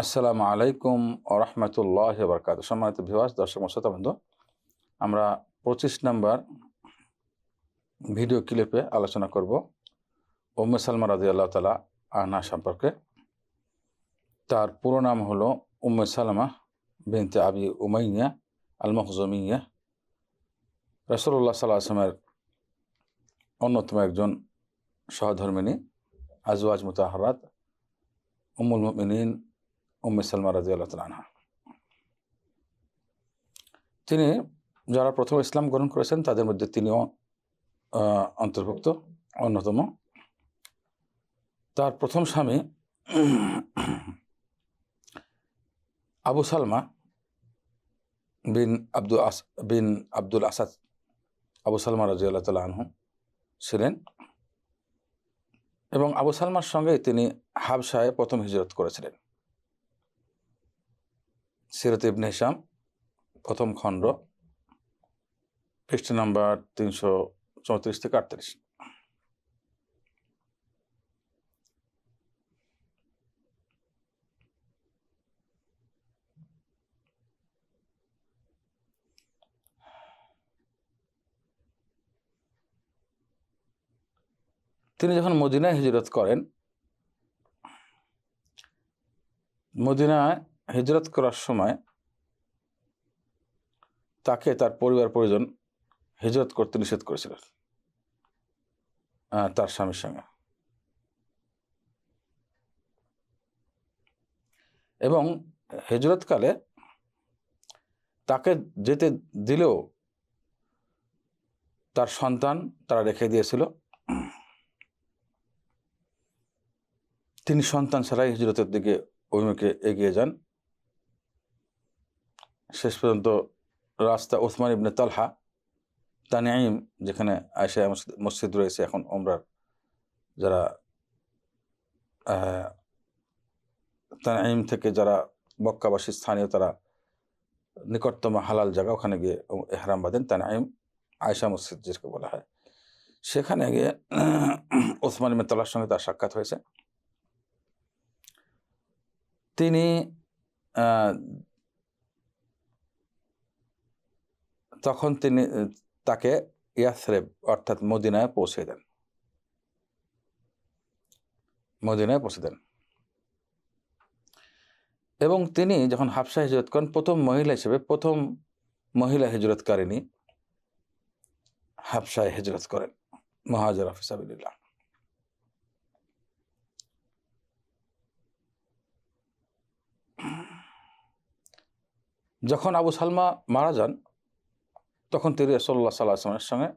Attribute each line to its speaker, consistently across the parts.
Speaker 1: আসসালামু আলাইকুম রহমতুল্লাহ বরকাত সম্মানিত ভিওয়াস দর্শক, শ্রোতা, বন্ধু, আমরা পঁচিশ নম্বর ভিডিও ক্লিপে আলোচনা করব উম্মে সালমা রাজি আল্লাহ তালা আহনা সম্পর্কে। তার পুরো নাম হলো উম্মে সালমা বিনতে আবি উমাইয়া আল মখজমিয়া রসুল্লাহ সাল্লাহ আসলামের অন্যতম একজন সহধর্মিনী, আজওয়াজ মুতাহরাত উমুল মুমিনিন উম্মে সালমা রাজি আল্লাহ তিনি যারা প্রথম ইসলাম গ্রহণ করেছেন, তাদের মধ্যে তিনিও অন্তর্ভুক্ত, অন্যতম। তার প্রথম স্বামী আবু সালমা বিন আব্দুল আস, বিন আব্দুল আসাদ আবু সালমা রাজি আল্লাহ তালা আনহু ছিলেন। এবং আবু সালমার সঙ্গে তিনি হাবসায় প্রথম হিজরত করেছিলেন। সিরত ইবনে হিসাম প্রথম খণ্ড, পৃষ্ঠ নাম্বার তিনশো চৌত্রিশ থেকে আটত্রিশ। তিনি যখন মদিনায় হিজরত করেন, মদিনায় হিজরত করার সময় তাকে তার পরিবার পরিজন হিজরত করতে নিষেধ করেছিলেন তার স্বামীর সঙ্গে। এবং হিজরতকালে তাকে যেতে দিলেও তার সন্তান তারা রেখে দিয়েছিল। তিনি সন্তান ছাড়াই হিজরতের দিকে, অভিমুখে এগিয়ে যান। শেষ পর্যন্ত রাস্তা ওসমান ইবনে তালহা তানিয়াইম যেখানে আয়সা মসজিদ- রয়েছে এখন ওমরার, যারা তানিয়াইম থেকে যারা বক্কাবাসী স্থানীয় তারা নিকটতম হালাল জায়গা, ওখানে গিয়ে এহরাম বাঁধেন তানিয়াইম আয়সা মসজিদ যেটাকে বলা হয়। সেখানে গিয়ে ওসমান ইবনে তালহার সঙ্গে তার সাক্ষাৎ হয়েছে। তিনি তখন তিনি তাকে ইয়াসরেব, অর্থাৎ মদিনায় পৌঁছে দেন। মদিনায় পৌঁছে দেন। এবং তিনি যখন হাফসা হিজরত করেন, প্রথম মহিলা হিসেবে, প্রথম মহিলা হিজরতকারিণী হাফসায় হিজরত করেন, মহাজার ফিসাবিল্লাহ যখন আবু সালমা মারা যান তখন তিনি রসল্লা সাল্লাহ আসলামের সঙ্গে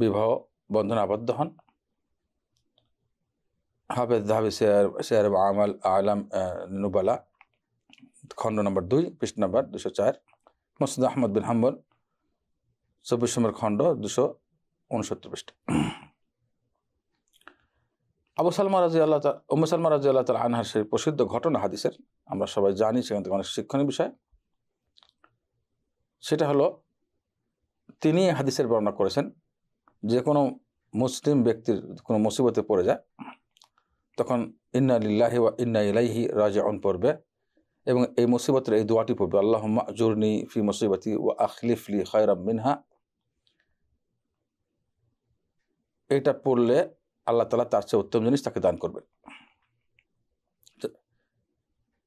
Speaker 1: বিবাহ বন্ধনে আবদ্ধ হন। হাফেজ ধাবি শেয়ার শেয়ার আমাল আলাম নুবালা, খণ্ড নম্বর দুই, পৃষ্ঠ নম্বর দুশো চার মসুদ আহমদ বিন হাম্বল, চব্বিশ নম্বর খণ্ড দুশো উনসত্তর পৃষ্ঠ। আবু সালমা রাজি আল্লাহ উম্মু সালমা রাজি আল্লাহ তালা আনহার সেই প্রসিদ্ধ ঘটনা হাদিসের, আমরা সবাই জানি সেখান থেকে অনেক শিক্ষণীয় বিষয়। সেটা হলো তিনি হাদিসের বর্ণনা করেছেন, যে কোনো মুসলিম ব্যক্তির কোনো মুসিবতে পড়ে যায়, তখন ইন্না লিল্লাহি ওয়া ইন্না ইলাইহি রাজিউন পড়বে এবং এই মুসিবতের এই দোয়াটি পড়বে আল্লাহ জুরনি ফি মুসিবতি ও আখলিফলি খয়রাম মিনহা এটা পড়লে আল্লাহ তালা তার চেয়ে উত্তম জিনিস তাকে দান করবেন।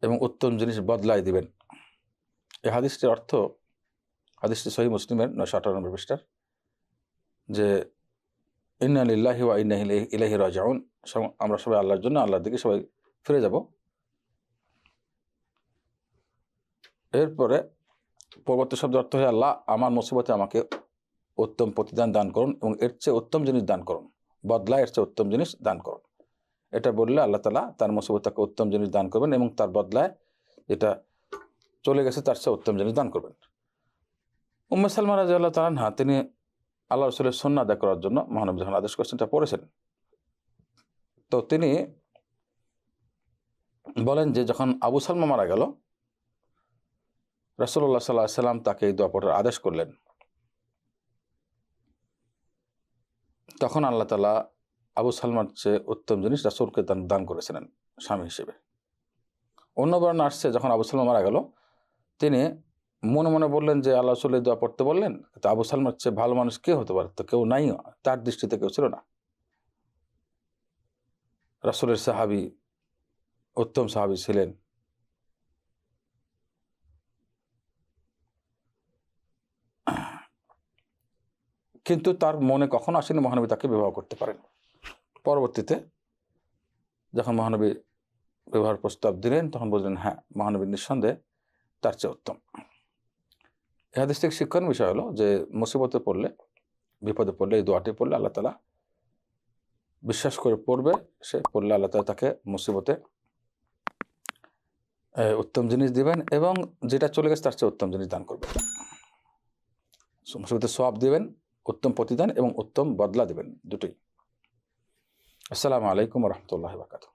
Speaker 1: এবং উত্তম জিনিস বদলাই দিবেন। এই হাদিসটির অর্থ হাদিসটি সহি মুসলিমের নয়শো আটানব্বই পৃষ্ঠার, যে ইন্না লিল্লাহি ওয়া ইন্না ইলাহি রাজিউন আমরা সবাই আল্লাহর জন্য আল্লাহর দিকে সবাই ফিরে যাব। এরপরে পরবর্তী শব্দ অর্থ হয় আল্লাহ আমার মুসিবতে আমাকে উত্তম প্রতিদান দান করুন এবং এর চেয়ে উত্তম জিনিস দান করুন। বদলা এর চেয়ে উত্তম জিনিস দান করুন। এটা বললে আল্লাহ তালা তার মুসিবত তাকে উত্তম জিনিস দান করবেন এবং তার বদলায় যেটা চলে গেছে তার চেয়ে উত্তম জিনিস দান করবেন। উম্মে সালমা রাজি আল্লাহ তালানহা তিনি আল্লাহ রসুলের সন্না আদায় করার জন্য মহানবী যখন আদেশ করছেন তা পড়েছেন। তো তিনি বলেন যে, যখন আবু সালমা মারা গেল রাসুল্লাহ সাল্লাহ সাল্লাম তাকে এই দোয়া পড়ার আদেশ করলেন। তখন আল্লাহ তালা আবু সালমার চেয়ে উত্তম জিনিস রাসুলকে দান করেছিলেন, স্বামী হিসেবে। অন্য বর্ণ আসছে, যখন আবু সালমা মারা গেল, তিনি মনে মনে বললেন যে আল্লাহ রসুলের দোয়া পড়তে বললেন, তো আবু সালমার চেয়ে ভালো মানুষ, কে হতে পারে? তো কেউ নাই, তার দৃষ্টিতে কেউ ছিল না। রাসুলের সাহাবি, উত্তম সাহাবি ছিলেন। কিন্তু তার মনে কখনো আসেনি মহানবী তাকে বিবাহ করতে পারেন। পরবর্তীতে যখন মহানবী বিবাহের প্রস্তাব দিলেন, তখন বললেন হ্যাঁ মহানবী নিঃসন্দেহে তার চেয়ে উত্তম। হাদিস থেকে শিক্ষণীয় বিষয় হলো যে, মুসিবতে পড়লে, বিপদে পড়লে এই দোয়াটি পড়লে আল্লাহ তালা বিশ্বাস করে পড়বে। সে পড়লে আল্লাহ তালা তাকে মুসিবতে উত্তম জিনিস দিবেন এবং যেটা চলে গেছে তার চেয়ে উত্তম জিনিস দান করবেন। সো, মুসিবতে সব দিবেন, উত্তম প্রতিদান এবং উত্তম বদলা দিবেন, দুটোই। আসসালামু আলাইকুম রহমতুল্লাহ বাকাতু